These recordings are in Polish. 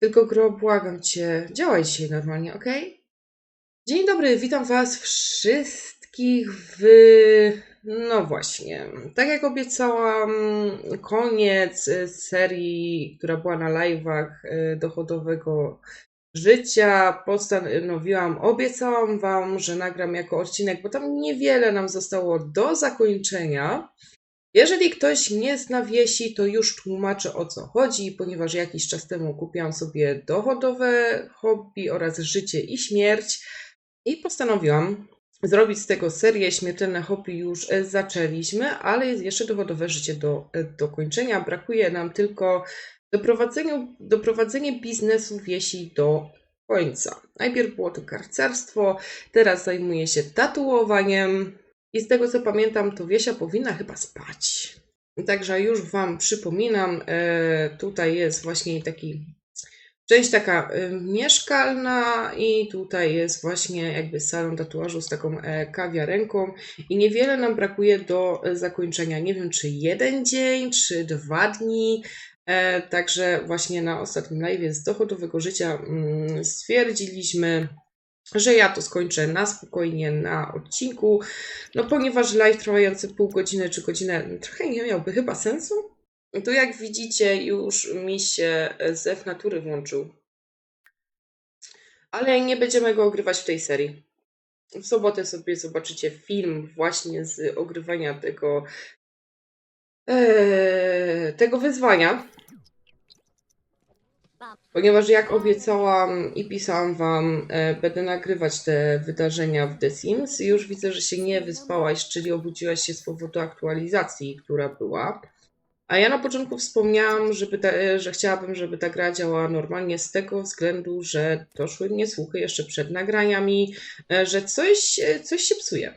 Tylko gro, błagam cię, działaj dzisiaj normalnie, ok? Dzień dobry, witam was wszystkich w... No właśnie, tak jak obiecałam, koniec y, serii, która była na live'ach y, dochodowego życia. Postanowiłam, obiecałam wam, że nagram jako odcinek, bo tam niewiele nam zostało do zakończenia. Jeżeli ktoś nie zna wieści, to już tłumaczę o co chodzi, ponieważ jakiś czas temu kupiłam sobie dochodowe hobby oraz życie i śmierć i postanowiłam zrobić z tego serię Śmiertelne hobby już e, zaczęliśmy, ale jest jeszcze dochodowe życie do e, dokończenia. Brakuje nam tylko doprowadzenie, doprowadzenie biznesu wieści do końca. Najpierw było to karcerstwo, teraz zajmuję się tatuowaniem, i z tego co pamiętam, to Wiesia powinna chyba spać. Także już Wam przypominam, e, tutaj jest właśnie taki część taka e, mieszkalna i tutaj jest właśnie jakby salon tatuażu z taką e, kawiarenką i niewiele nam brakuje do zakończenia. Nie wiem, czy jeden dzień, czy dwa dni. Także właśnie na ostatnim live z dochodowego życia mm, stwierdziliśmy, że ja to skończę na spokojnie na odcinku, no ponieważ live trwający pół godziny czy godzinę trochę nie miałby chyba sensu. Tu jak widzicie już mi się zew natury włączył. Ale nie będziemy go ogrywać w tej serii. W sobotę sobie zobaczycie film właśnie z ogrywania tego, ee, tego wyzwania. Ponieważ jak obiecałam i pisałam wam, e, będę nagrywać te wydarzenia w The Sims. Już widzę, że się nie wyspałaś, czyli obudziłaś się z powodu aktualizacji, która była. A ja na początku wspomniałam, żeby ta, e, że chciałabym, żeby ta gra działała normalnie z tego względu, że doszły mnie słuchy jeszcze przed nagraniami, e, że coś, coś się psuje.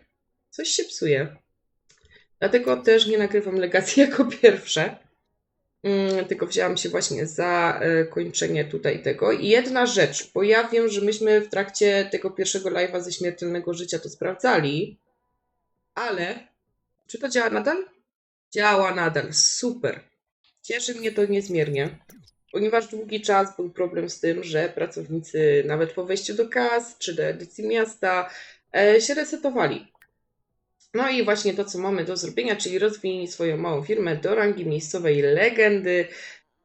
Coś się psuje. Dlatego też nie nagrywam legacji jako pierwsze. Mm, tylko wzięłam się właśnie za e, kończenie tutaj tego. I jedna rzecz, bo ja wiem, że myśmy w trakcie tego pierwszego live'a ze śmiertelnego życia to sprawdzali, ale czy to działa nadal? Działa nadal, super. Cieszy mnie to niezmiernie, ponieważ długi czas był problem z tym, że pracownicy nawet po wejściu do kas czy do edycji miasta e, się resetowali. No i właśnie to, co mamy do zrobienia, czyli rozwinij swoją małą firmę do rangi miejscowej legendy.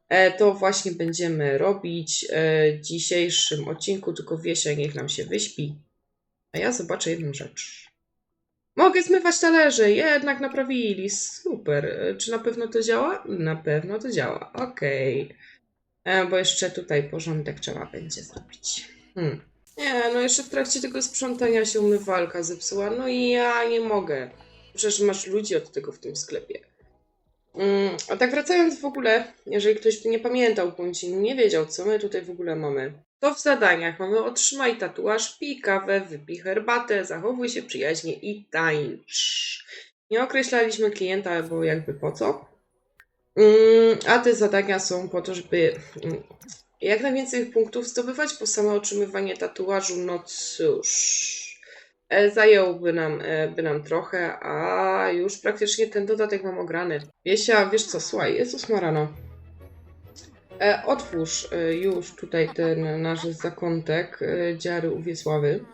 E, to właśnie będziemy robić e, w dzisiejszym odcinku, tylko Wiesia niech nam się wyśpi. A ja zobaczę jedną rzecz. Mogę zmywać talerze, jednak naprawili. Super. E, czy na pewno to działa? Na pewno to działa. Okej. Okay. Bo jeszcze tutaj porządek trzeba będzie zrobić. Hmm. Nie, no jeszcze w trakcie tego sprzątania się umywalka zepsuła. No i ja nie mogę. Przecież masz ludzi od tego w tym sklepie. Mm, a tak wracając w ogóle, jeżeli ktoś nie pamiętał bądź nie wiedział, co my tutaj w ogóle mamy, to w zadaniach mamy otrzymaj tatuaż, pij kawę, wypij herbatę, zachowuj się przyjaźnie i tańcz. Nie określaliśmy klienta, bo jakby po co. Mm, a te zadania są po to, żeby mm, jak najwięcej punktów zdobywać, bo samo otrzymywanie tatuażu, no cóż, e, zająłby nam, e, by nam trochę, a już praktycznie ten dodatek mam ograny. Wiesia, wiesz co, słuchaj, jest ósma rano. E, otwórz już tutaj ten nasz zakątek dziary u Wiesławy.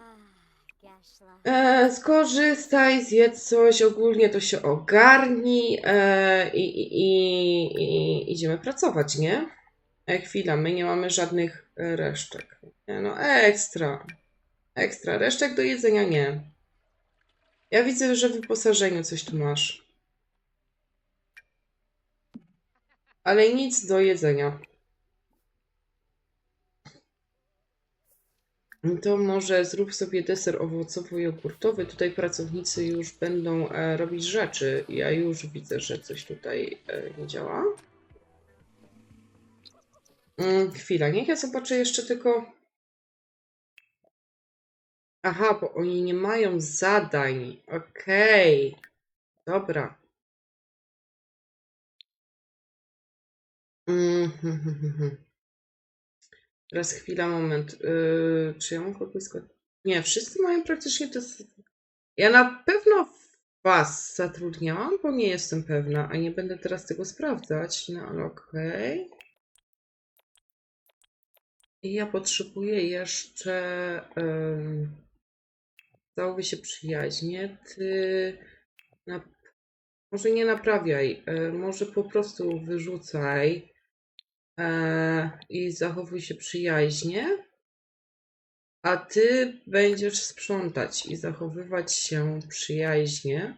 E, skorzystaj, zjedz coś, ogólnie to się ogarni e, i, i, i, i idziemy pracować, nie? E, chwila, my nie mamy żadnych e, resztek. Nie, no ekstra. Ekstra. Resztek do jedzenia nie. Ja widzę, że w wyposażeniu coś tu masz. Ale nic do jedzenia. To może zrób sobie deser owocowo-jogurtowy. Tutaj pracownicy już będą e, robić rzeczy. Ja już widzę, że coś tutaj e, nie działa. Mm, chwila, niech ja zobaczę jeszcze tylko. Aha, bo oni nie mają zadań. Okej. Okay. Dobra. Mm, Teraz chwila, moment. Yy, czy ja mam kogoś Nie, wszyscy mają praktycznie to. Ja na pewno was zatrudniałam, bo nie jestem pewna, a nie będę teraz tego sprawdzać. No ale okej. Okay. I ja potrzebuję jeszcze. Um, się przyjaźnie. Ty. Na, może nie naprawiaj, e, może po prostu wyrzucaj e, i zachowuj się przyjaźnie. A ty będziesz sprzątać i zachowywać się przyjaźnie.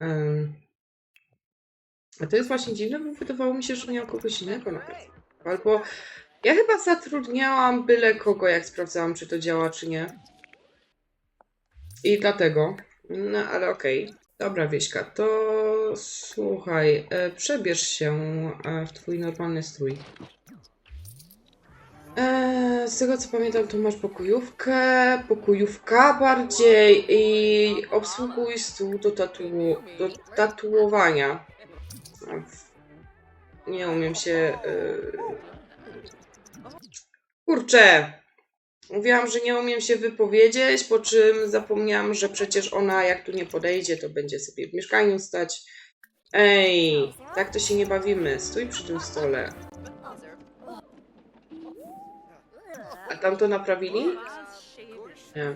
Em, A to jest właśnie dziwne, bo wydawało mi się, że miał kogoś innego na. Albo ja chyba zatrudniałam byle kogo, jak sprawdzałam, czy to działa, czy nie. I dlatego. No ale okej. Dobra, Wieśka, to słuchaj, e, przebierz się e, w twój normalny strój. E, z tego co pamiętam, to masz pokojówkę, pokojówka bardziej i obsługuj stół do, tatu do tatuowania. Nie umiem się. Kurczę! Mówiłam, że nie umiem się wypowiedzieć, po czym zapomniałam, że przecież ona, jak tu nie podejdzie, to będzie sobie w mieszkaniu stać. Ej, tak to się nie bawimy. Stój przy tym stole. A tam to naprawili? Nie.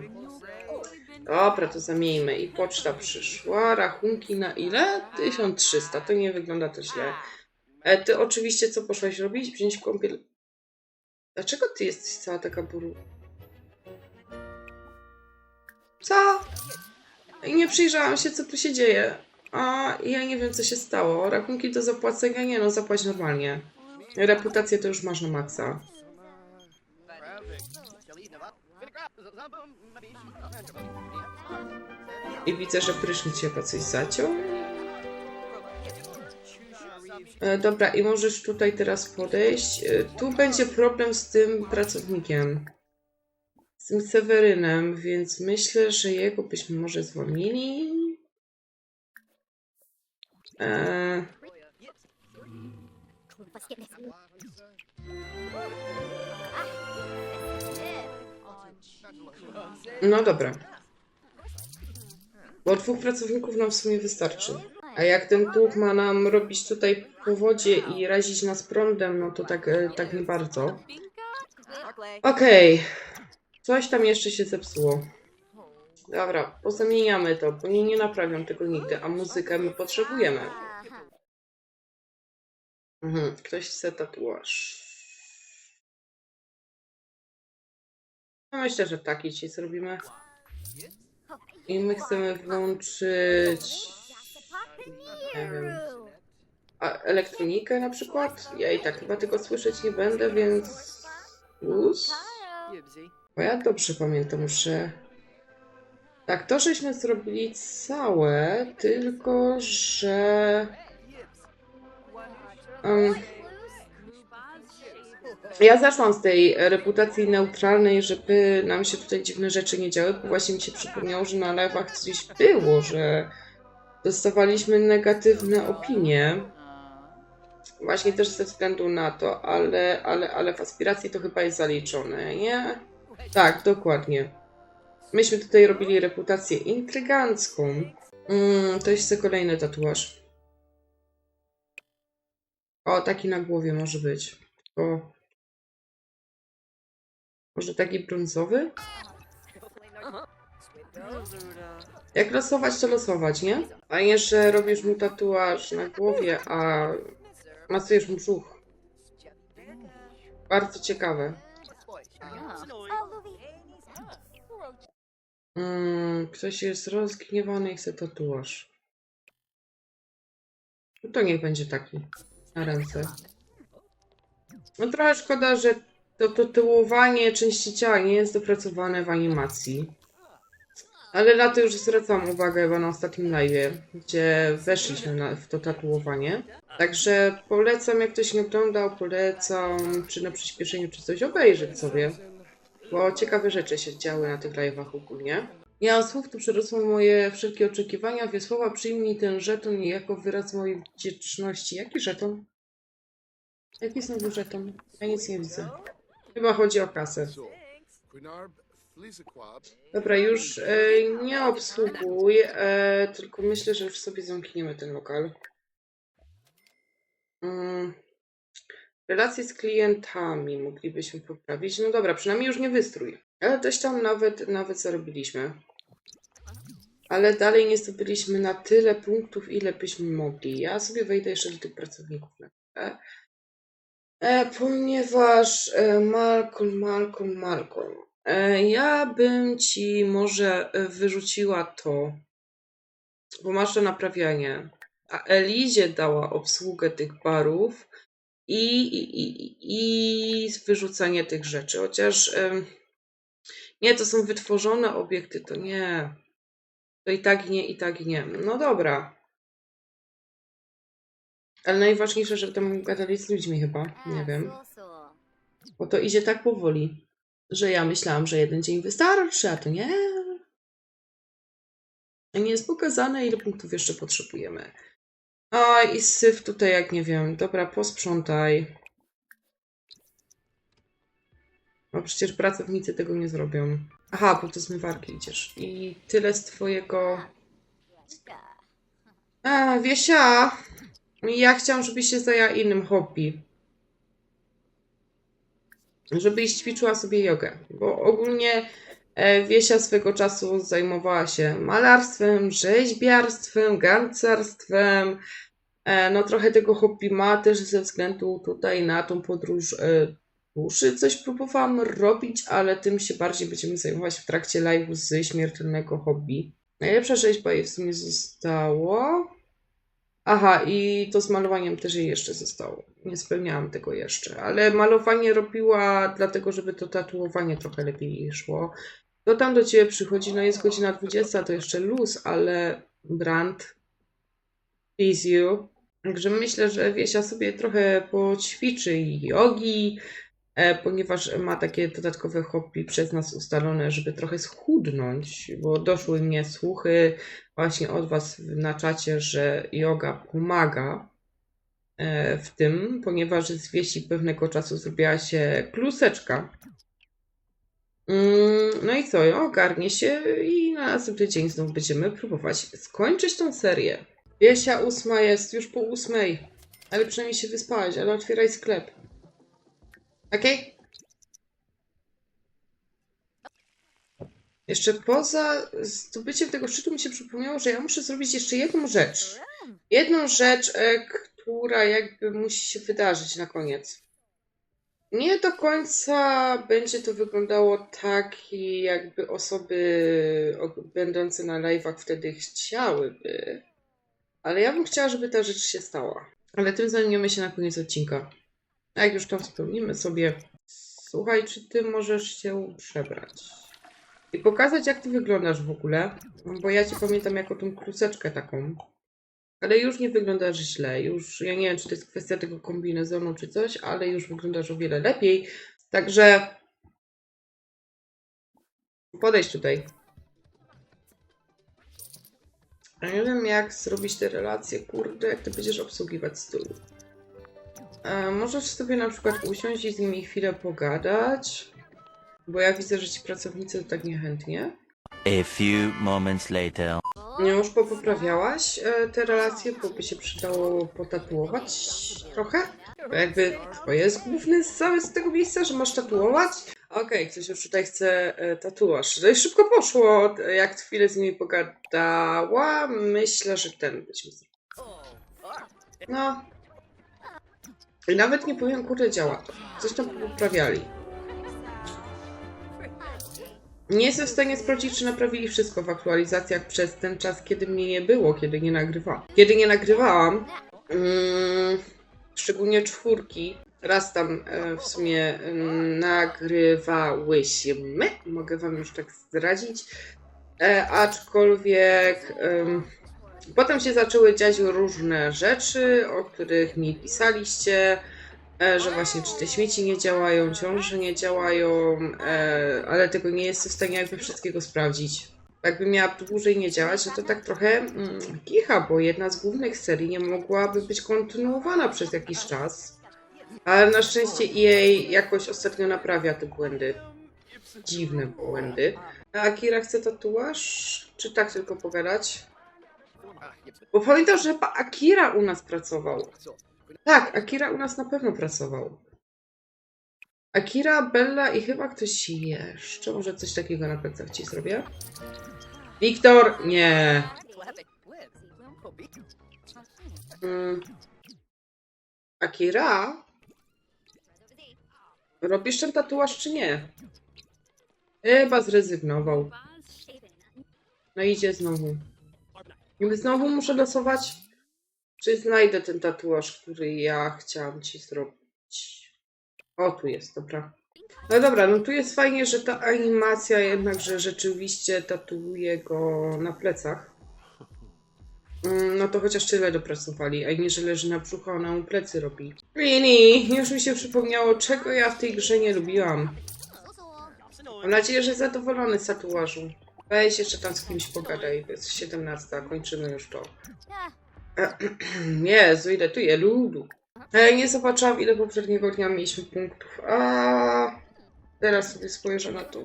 Dobra, to zamieńmy. I poczta przyszła. Rachunki na ile? 1300. To nie wygląda to źle. E, ty oczywiście co poszłaś robić? Wziąć kąpiel. Dlaczego ty jesteś cała taka buru? Co? I nie przyjrzałam się, co tu się dzieje. A ja nie wiem, co się stało. Rachunki do zapłacenia? Nie no, zapłać normalnie. Reputację to już masz na maksa. I widzę, że prysznic się po coś zaciął. E, dobra, i możesz tutaj teraz podejść. E, tu będzie problem z tym pracownikiem. Z tym Sewerynem, więc myślę, że jego byśmy może zwolnili. E, no dobra. Bo dwóch pracowników nam w sumie wystarczy. A jak ten tłuk ma nam robić tutaj powodzie i razić nas prądem, no to tak, e, tak nie bardzo. Okej. Coś tam jeszcze się zepsuło. Dobra, pozamieniamy to, bo nie, nie naprawią tego nigdy, a muzykę my potrzebujemy. Mhm. Ktoś chce tatuaż. No myślę, że taki ci zrobimy. I my chcemy włączyć... A elektronikę na przykład? Ja i tak chyba tego słyszeć nie będę, więc... Plus? Bo ja dobrze pamiętam, że... Tak, to żeśmy zrobili całe, tylko że... em, ja zaszłam z tej reputacji neutralnej, żeby nam się tutaj dziwne rzeczy nie działy, bo właśnie mi się przypomniało, że na lewach coś było, że dostawaliśmy negatywne opinie. Właśnie też ze względu na to, ale, ale, ale w aspiracji to chyba jest zaliczone, nie? Tak, dokładnie. Myśmy tutaj robili reputację intrygancką. Mm, to jest kolejny tatuaż. O, taki na głowie może być. O. Może taki brązowy? Jak losować, to losować, nie? A nie, że robisz mu tatuaż na głowie, a masujesz mu brzuch. Bardzo ciekawe. Mm, ktoś jest rozgniewany i chce tatuaż. No to niech będzie taki. Na ręce. No trochę szkoda, że to tatuowanie części ciała nie jest dopracowane w animacji. Ale na to już zwracam uwagę chyba na ostatnim live, gdzie weszliśmy na, w to tatuowanie. Także polecam, jak ktoś nie oglądał, polecam, czy na przyspieszeniu, czy coś, obejrzeć sobie. Bo ciekawe rzeczy się działy na tych live'ach ogólnie. Ja słów to przerosło moje wszelkie oczekiwania. Wiesława, przyjmij ten żeton jako wyraz mojej wdzięczności. Jaki żeton? Jaki znowu żeton? Ja nic nie widzę. Chyba chodzi o kasę. Dobra, już e, nie obsługuj, e, tylko myślę, że już sobie zamkniemy ten lokal. Mm. Relacje z klientami moglibyśmy poprawić. No dobra, przynajmniej już nie wystrój. Ale coś tam nawet, nawet zarobiliśmy. Ale dalej nie zdobyliśmy na tyle punktów, ile byśmy mogli. Ja sobie wejdę jeszcze do tych pracowników na chwilę. E, ponieważ e, Malcolm, Malcolm, Malcolm. E, ja bym ci może e, wyrzuciła to, bo masz to naprawianie. A Elizie dała obsługę tych barów i, i, i, i wyrzucanie tych rzeczy. Chociaż nie, to są wytworzone obiekty, to nie. To i tak nie, i tak nie. No dobra. Ale najważniejsze, żeby tam gadali z ludźmi chyba. Nie wiem. Bo to idzie tak powoli, że ja myślałam, że jeden dzień wystarczy, a to nie. Nie jest pokazane, ile punktów jeszcze potrzebujemy. A i syf tutaj, jak nie wiem. Dobra, posprzątaj. No przecież pracownicy tego nie zrobią. Aha, bo do zmywarki idziesz. I tyle z twojego... A, Wiesia! Ja chciałam, żebyś się zajęła innym hobby. Żebyś ćwiczyła sobie jogę. Bo ogólnie e, Wiesia swego czasu zajmowała się malarstwem, rzeźbiarstwem, garncarstwem. E, no trochę tego hobby ma też ze względu tutaj na tą podróż e, duszy. Coś próbowałam robić, ale tym się bardziej będziemy zajmować w trakcie live'u z śmiertelnego hobby. Najlepsza rzeźba jej w sumie zostało. Aha, i to z malowaniem też jej jeszcze zostało. Nie spełniałam tego jeszcze, ale malowanie robiła dlatego, żeby to tatuowanie trochę lepiej jej szło. To tam do ciebie przychodzi, no jest godzina 20, to jeszcze luz, ale Brand please you. Także myślę, że Wiesia sobie trochę poćwiczy i jogi, ponieważ ma takie dodatkowe hobby przez nas ustalone, żeby trochę schudnąć, bo doszły mnie słuchy właśnie od Was na czacie, że yoga pomaga e, w tym, ponieważ z Wiesi pewnego czasu zrobiła się kluseczka. Mm, No i co, ogarnie się i na następny dzień znowu będziemy próbować skończyć tą serię. Wiesia ósma jest, już po ósmej. Ale przynajmniej się wyspałaś, ale otwieraj sklep. Okej? Jeszcze poza zdobyciem tego szczytu mi się przypomniało, że ja muszę zrobić jeszcze jedną rzecz. Jedną rzecz, e, która jakby musi się wydarzyć na koniec. Nie do końca będzie to wyglądało tak, jakby osoby będące na live'ach wtedy chciałyby. Ale ja bym chciała, żeby ta rzecz się stała. Ale tym zajmiemy się na koniec odcinka. Jak już to spełnimy sobie. Słuchaj, czy ty możesz się przebrać? I pokazać, jak ty wyglądasz w ogóle. Bo ja cię pamiętam jako tą kluseczkę taką. Ale już nie wyglądasz źle. Już ja nie wiem, czy to jest kwestia tego kombinezonu, czy coś, ale już wyglądasz o wiele lepiej. Także podejdź tutaj. Ja nie wiem, jak zrobić te relacje, kurde, jak ty będziesz obsługiwać stół. E, możesz sobie na przykład usiąść i z nimi chwilę pogadać, bo ja widzę, że ci pracownicy to tak niechętnie. A few moments later. Nie, już popoprawiałaś e, te relacje, bo by się przydało potatuować trochę. Bo jakby to jest główny zamysł tego miejsca, że masz tatuować. Okej, ktoś już tutaj chce e, tatuaż. No i szybko poszło, jak chwilę z nimi pogadała. Myślę, że ten byśmy zrobili. No. I nawet nie powiem, kurde, działa to. Coś tam poprawiali. Nie jestem w stanie sprawdzić, czy naprawili wszystko w aktualizacjach przez ten czas, kiedy mnie nie było, kiedy nie nagrywałam. Kiedy nie nagrywałam, mm, szczególnie czwórki, raz tam e, w sumie mm, nagrywałyśmy, mogę wam już tak zdradzić, e, aczkolwiek potem się zaczęły dziać różne rzeczy, o których mi pisaliście, e, że właśnie czy te śmieci nie działają, ciąże nie działają, e, ale tego nie jestem w stanie jakby wszystkiego sprawdzić. Jakby miała dłużej nie działać, no to tak trochę mm, kicha, bo jedna z głównych serii nie mogłaby być kontynuowana przez jakiś czas. Ale na szczęście EA jakoś ostatnio naprawia te błędy. Dziwne błędy. A Akira chce tatuaż? Czy tak tylko pogadać? Bo pamiętam, że chyba Akira u nas pracował. Tak, Akira u nas na pewno pracował. Akira, Bella i chyba ktoś jeszcze. Może coś takiego na plecach ci zrobię? Wiktor! Nie. Mm. Akira? Robisz ten tatuaż czy nie? Chyba zrezygnował. No idzie znowu. I znowu muszę losować, czy znajdę ten tatuaż, który ja chciałam ci zrobić. O, tu jest, dobra. No dobra, no tu jest fajnie, że ta animacja jednak, że rzeczywiście tatuuje go na plecach. Mm, No to chociaż tyle dopracowali, a nie, że leży na brzuchu, ona mu plecy robi. Rini, już mi się przypomniało, czego ja w tej grze nie lubiłam. Mam nadzieję, że zadowolony z tatuażu. Weź jeszcze tam z kimś pogadaj, jest 17, kończymy już to. Jezu, ile tu je ludu. Ja nie zobaczyłam, ile poprzedniego dnia mieliśmy punktów. A teraz sobie spojrzę na to.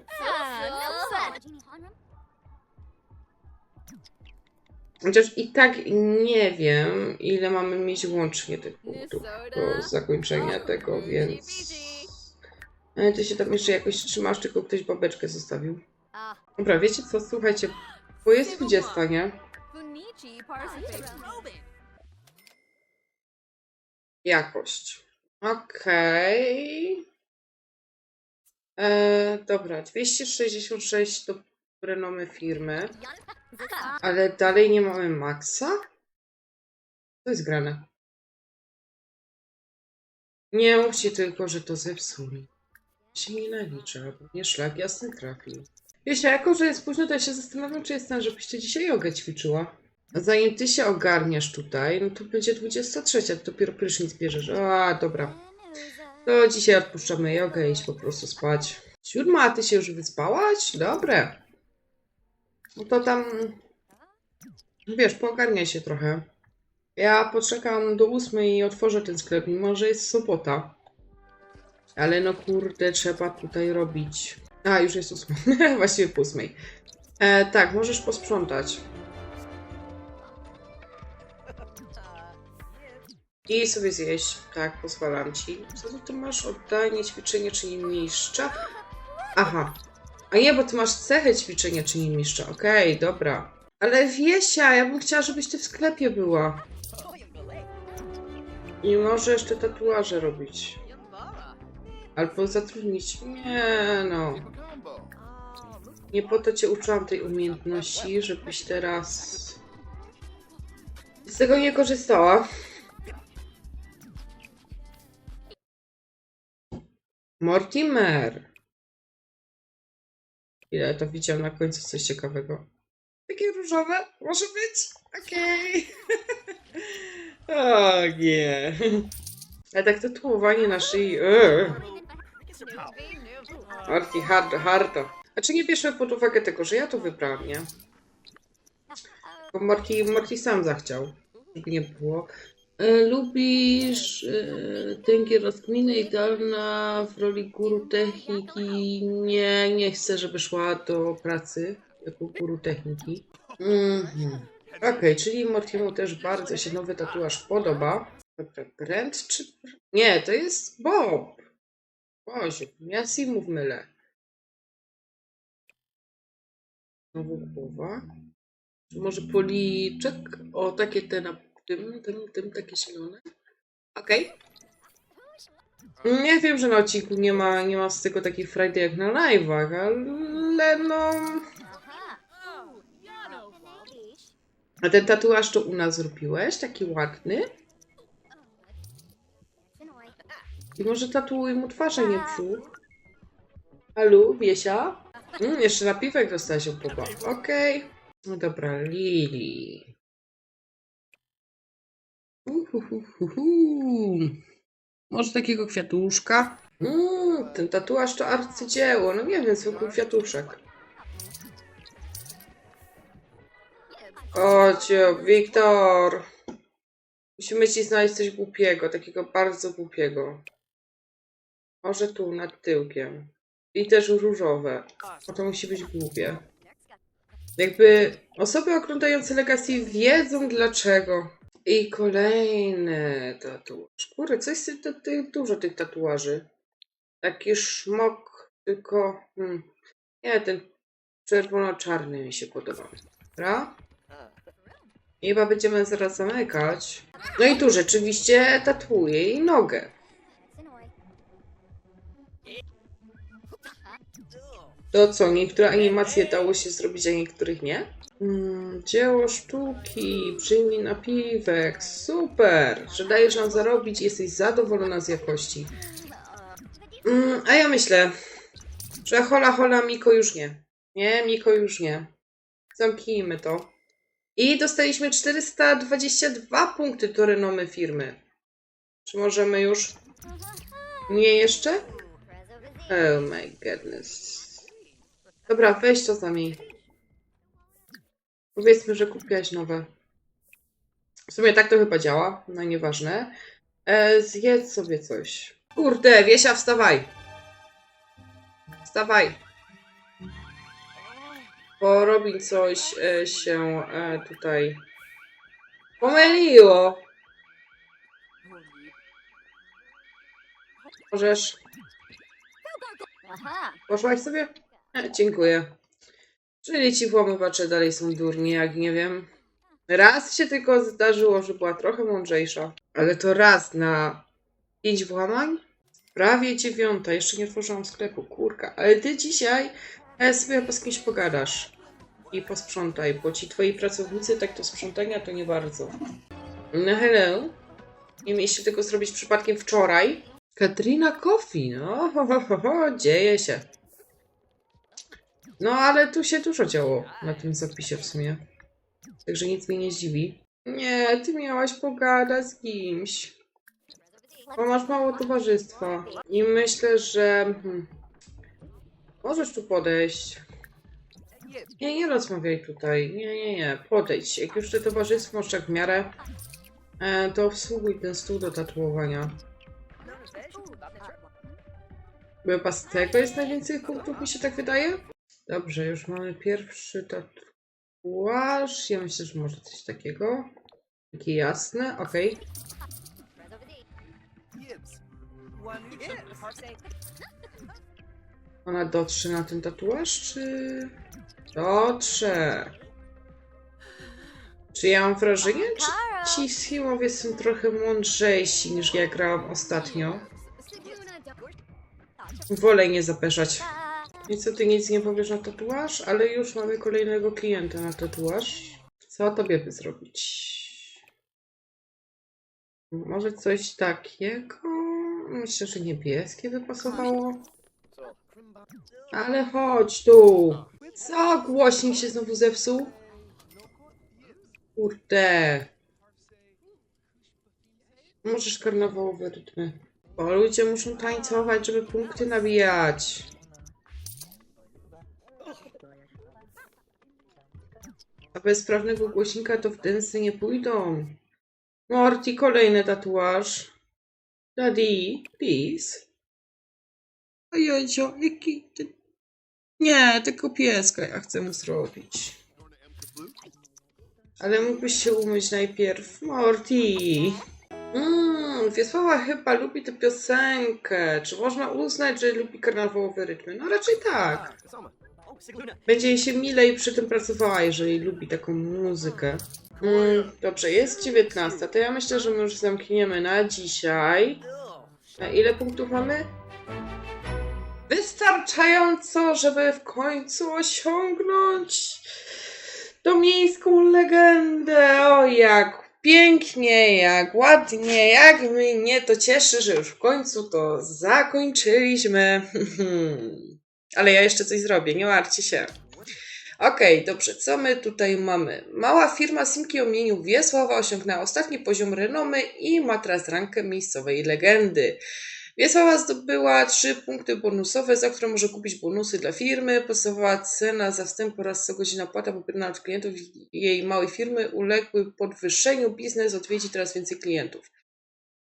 Chociaż i tak nie wiem, ile mamy mieć łącznie tych punktów do zakończenia tego, więc... Ale ty się tam jeszcze jakoś trzymasz, tylko ktoś babeczkę zostawił. Dobra, wiecie co, słuchajcie, bo jest 20, nie? Jakość. Okej. E, Dobra, 266 to renomy firmy, ale dalej nie mamy maksa? Co jest grane? Nie mówcie tylko, że to zepsuli. Się nienawidzę, bo mnie szlak jasny trafił. Wiecie, jako że jest późno, to ja się zastanawiam, czy jest ten, żebyś ty dzisiaj jogę ćwiczyła. Zanim ty się ogarniesz tutaj, no to będzie 23, to dopiero prysznic bierzesz. A, dobra. To dzisiaj odpuszczamy jogę i iść po prostu spać. Siódma, a ty się już wyspałaś? Dobre. No to tam, wiesz, poogarniaj się trochę. Ja poczekam do ósmej i otworzę ten sklep, mimo że jest sobota. Ale no kurde, trzeba tutaj robić. A, już jest ósma. Właściwie po ósmej. E, tak, możesz posprzątać. I sobie zjeść. Tak, pozwalam ci. Co ty masz? Oddanie, ćwiczenie czyni mistrza. Aha. A nie, bo ty masz cechę ćwiczenia czyni mistrza. Okej, dobra. Ale Wiesia, ja bym chciała, żebyś ty w sklepie była. I może jeszcze tatuaże robić. Albo zatrudnić. Nie no. Nie po to cię uczyłam tej umiejętności, żebyś teraz z tego nie korzystała. Mortimer. Ile to widział na końcu coś ciekawego. Takie różowe? Może być? Okej. o nie. Ale tak tatuowanie na szyi. Eee. Marti, hardo, hardo. A czy nie bierzemy pod uwagę tego, że ja to wybrałam, nie? Bo Marti sam zachciał, żeby nie było. E, lubisz e, tęgie rozkminy w roli guru techniki? Nie, nie chcę, żeby szła do pracy jako guru techniki. Mhm. Okej, czyli Mortiemu też bardzo się nowy tatuaż podoba. Dobra, Brent czy... Nie, to jest Bob. Boziu, ja Simów mylę. Znowu głowa. Może policzek? O, takie te na tym, tym, tym, takie zielone. Okej. Nie wiem, że na odcinku nie ma, nie ma z tego takiej frajdy jak na live'ach, ale no... A ten tatuaż to u nas zrobiłeś? Taki ładny? I może tatuuj mu twarz, a nie brzuch. Alu, Wiesia? Mm, jeszcze napiwek dostałeś od Boba. Okej. No dobra, Lili. Uhuhuhuhu. Może takiego kwiatuszka? Mm, ten tatuaż to arcydzieło. No nie wiem, zwykły kwiatuszek. Ocio, Wiktor. Musimy ci znaleźć coś głupiego, takiego bardzo głupiego. Może tu, nad tyłkiem. I też różowe. No to musi być głupie. Jakby osoby oglądające Legacy wiedzą dlaczego. I kolejny tatuaż. Kurde, coś z tych, tych, dużo tych tatuaży. Taki szmok, tylko... Hmm, nie, ten czerwono-czarny mi się podoba. Dobra? I chyba będziemy zaraz zamykać. No i tu rzeczywiście tatuuje jej nogę. To co, niektóre animacje dało się zrobić, a niektórych nie? Mm, dzieło sztuki, przyjmij napiwek, super! Że dajesz nam zarobić i jesteś zadowolona z jakości. Mm, a ja myślę, że hola hola Miko już nie. Nie, Miko już nie. Zamknijmy to. I dostaliśmy 422 punkty do renomy firmy. Czy możemy już? Nie jeszcze? Oh my goodness. Dobra, weź to za mnie. Powiedzmy, że kupiłaś nowe. W sumie tak to chyba działa, no nieważne. E, zjedz sobie coś. Kurde, Wiesia, wstawaj. Wstawaj. Bo Robin coś e, się e, tutaj pomyliło. Możesz. Poszłaś sobie? E, dziękuję. Czyli ci włamywacze dalej są durni, jak nie wiem. Raz się tylko zdarzyło, że była trochę mądrzejsza. Ale to raz na pięć włamań? Prawie dziewiąta. Jeszcze nie otworzyłam sklepu, kurka. Ale ty dzisiaj e, sobie z kimś pogadasz. I posprzątaj, bo ci twoi pracownicy tak do sprzątania to nie bardzo. No hello. Nie mieliście tego zrobić przypadkiem wczoraj? Katrina Coffee, no ho, ho, ho, ho, dzieje się. No ale tu się dużo działo na tym zapisie w sumie. Także nic mnie nie zdziwi. Nie, ty miałaś pogadać z kimś. Bo masz mało towarzystwa. I myślę, że... Hmm, możesz tu podejść. Nie, nie rozmawiaj tutaj. Nie, nie, nie. Podejdź. Jak już te towarzystwo masz tak w miarę, e, to obsługuj ten stół do tatuowania. Chyba z tego jest najwięcej punktów, mi się tak wydaje. Dobrze, już mamy pierwszy tatuaż. Ja myślę, że może coś takiego. Takie jasne, okej. Ona dotrze na ten tatuaż, czy... Dotrze. Czy ja mam wrażenie, czy ci filmowie są trochę mądrzejsi niż ja grałam ostatnio? Wolę nie zapeszać. I co, ty nic nie powiesz na tatuaż? Ale już mamy kolejnego klienta na tatuaż. Co tobie by zrobić? Może coś takiego? Myślę, że niebieskie by pasowało. Ale chodź tu. Co? Głośnik się znowu zepsuł? Kurde. Możesz karnawałowe rytmy. Bo ludzie muszą tańcować, żeby punkty nabijać. A bez sprawnego głośnika to w densy nie pójdą. Morty, kolejny tatuaż. Daddy, please. Ojojcio, jaki ty... Nie, tylko pieska ja chcę mu zrobić. Ale mógłbyś się umyć najpierw. Morty. Mmm, Wiesława chyba lubi tę piosenkę. Czy można uznać, że lubi karnawałowe rytmy? No raczej tak. Będzie jej się milej przy tym pracowała, jeżeli lubi taką muzykę. Mm, dobrze, jest 19. To ja myślę, że my już zamkniemy na dzisiaj. A ile punktów mamy? Wystarczająco, żeby w końcu osiągnąć tą miejską legendę. O, jak pięknie, jak ładnie, jak mnie to cieszy, że już w końcu to zakończyliśmy. Ale ja jeszcze coś zrobię, nie martwcie się. Okej, dobrze, co my tutaj mamy? Mała firma Simki o imieniu Wiesława osiągnęła ostatni poziom renomy i ma teraz rankę miejscowej legendy. Wiesława zdobyła 3 punkty bonusowe, za które może kupić bonusy dla firmy. Podstawowa cena za wstęp oraz co godzina płata pobierana od klientów jej małej firmy uległy podwyższeniu. Biznes odwiedzi teraz więcej klientów.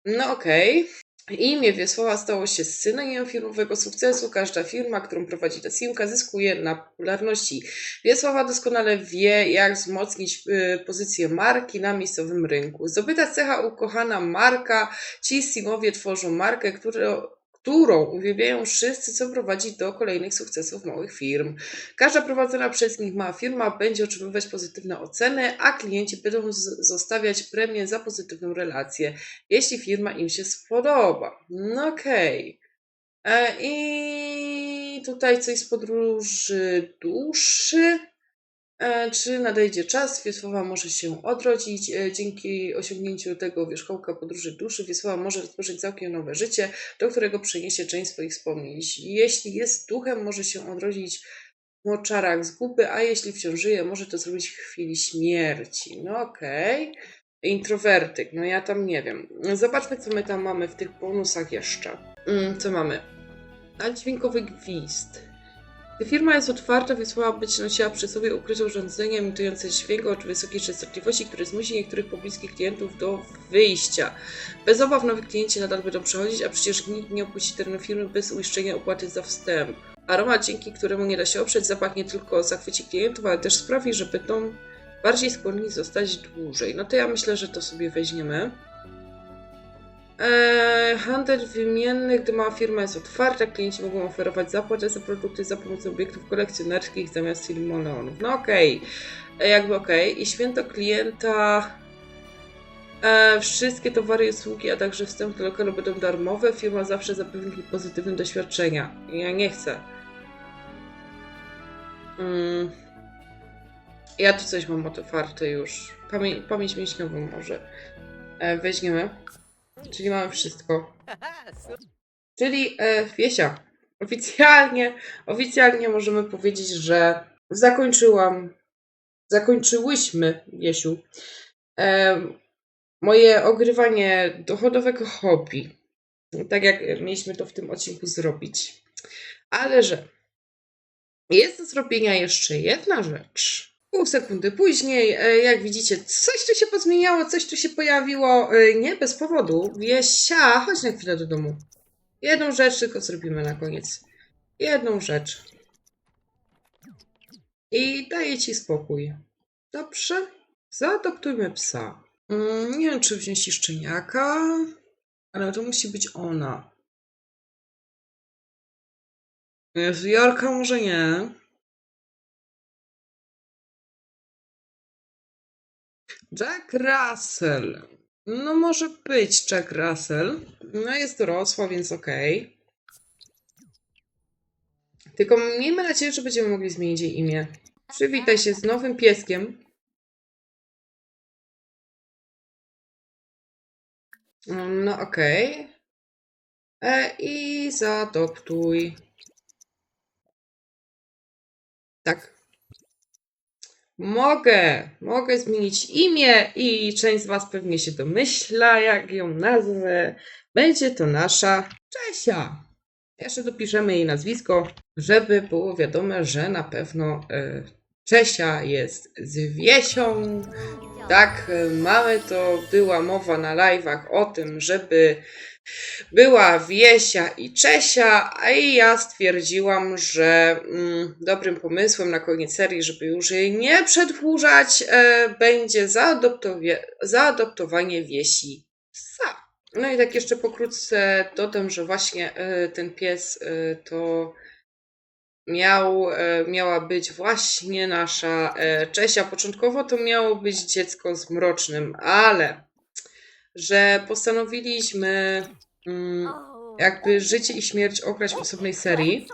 No okej. Imię Wiesława stało się synonimem firmowego sukcesu. Każda firma, którą prowadzi ta Simka, zyskuje na popularności. Wiesława doskonale wie, jak wzmocnić y, pozycję marki na miejscowym rynku. Zdobyta cecha ukochana marka. Ci Simowie tworzą markę, którą którą uwielbiają wszyscy, co prowadzi do kolejnych sukcesów małych firm. Każda prowadzona przez nich mała firma będzie otrzymywać pozytywne oceny, a klienci będą zostawiać premię za pozytywną relację jeśli firma im się spodoba. No okej. E, I tutaj coś z podróży duszy. E, Czy nadejdzie czas? Wiesława może się odrodzić. E, Dzięki osiągnięciu tego wierzchołka podróży duszy, Wiesława może rozpocząć całkiem nowe życie, do którego przeniesie część swoich wspomnień. Jeśli jest duchem, może się odrodzić w moczarach zguby, a jeśli wciąż żyje, może to zrobić w chwili śmierci. No okej. Introwertyk, no ja tam nie wiem. Zobaczmy, co my tam mamy w tych bonusach jeszcze. Mm, co mamy? A dźwiękowy gwizd. Gdy firma jest otwarta, Wiesława będzie nosiła przy sobie ukryte urządzenie emitujące dźwięk o wysokiej częstotliwości, które zmusi niektórych pobliskich klientów do wyjścia. Bez obaw nowi klienci nadal będą przechodzić, a przecież nikt nie opuści terenu firmy bez uiszczenia opłaty za wstęp. Aromat, dzięki któremu nie da się oprzeć, zapach nie tylko zachwyci klientów, ale też sprawi, że będą bardziej skłonni zostać dłużej. No to ja myślę, że to sobie weźmiemy. Eee, handel wymienny, gdy mała firma jest otwarta, klienci mogą oferować zapłatę za produkty za pomocą obiektów kolekcjonerskich zamiast filmoneonów. No okej, E, jakby okej. I święto klienta. E, wszystkie towary i usługi, a także wstęp do lokalu będą darmowe. Firma zawsze zapewni pozytywne doświadczenia. Ja nie chcę. Mm. Ja tu coś mam otwarte już. Pamię pamięć mięśniową może. E, weźmiemy. Czyli mamy wszystko. Czyli e, Wiesia. Oficjalnie, oficjalnie możemy powiedzieć, że zakończyłam, zakończyłyśmy, Wiesiu, e, moje ogrywanie dochodowego hobby. Tak jak mieliśmy to w tym odcinku zrobić. Ale że jest do zrobienia jeszcze jedna rzecz. Pół sekundy później, e, jak widzicie, coś tu się pozmieniało, coś tu się pojawiło. e, Nie bez powodu. Wiesia, chodź na chwilę do domu. Jedną rzecz tylko zrobimy na koniec. Jedną rzecz. I daję ci spokój. Dobrze? Zaadoptujmy psa. Mm, nie wiem, czy wziąć szczeniaka, ale to musi być ona. Jezu, Jorka może nie. Jack Russell. No może być Jack Russell. No jest dorosła, więc okej. Tylko miejmy nadzieję, że będziemy mogli zmienić jej imię. Przywitaj się z nowym pieskiem. No okej. E, I zaadoptuj. Tak. Mogę, mogę zmienić imię i część z Was pewnie się domyśla, jak ją nazwę. Będzie to nasza Czesia. Jeszcze dopiszemy jej nazwisko, żeby było wiadome, że na pewno e, Czesia jest z Wiesią. Tak, e, mamy to, była mowa na live'ach o tym, żeby była Wiesia i Czesia, a i ja stwierdziłam, że mm, dobrym pomysłem na koniec serii, żeby już jej nie przedłużać, e, będzie zaadoptowie, zaadoptowanie Wiesi psa. No i tak jeszcze pokrótce dodam, że właśnie e, ten pies e, to miał, e, miała być właśnie nasza e, Czesia. Początkowo to miało być dziecko z mrocznym, ale że postanowiliśmy mm, jakby życie i śmierć okraść w osobnej serii,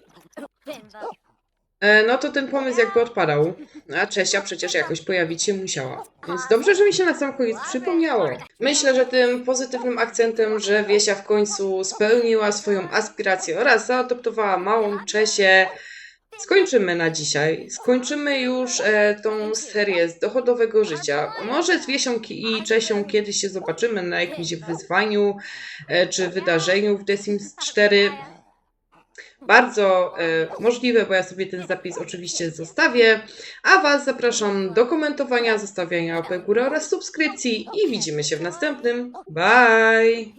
e, no to ten pomysł jakby odpadał. A Czesia przecież jakoś pojawić się musiała. Więc dobrze, że mi się na sam koniec przypomniało. Myślę, że tym pozytywnym akcentem, że Wiesia w końcu spełniła swoją aspirację oraz zaadoptowała małą Czesię, skończymy na dzisiaj. Skończymy już e, tą serię z dochodowego życia. Może z Wiesią i Czesią kiedyś się zobaczymy na jakimś wyzwaniu e, czy wydarzeniu w The Sims 4. Bardzo e, możliwe, bo ja sobie ten zapis oczywiście zostawię. A Was zapraszam do komentowania, zostawiania łapek górę oraz subskrypcji i widzimy się w następnym. Bye!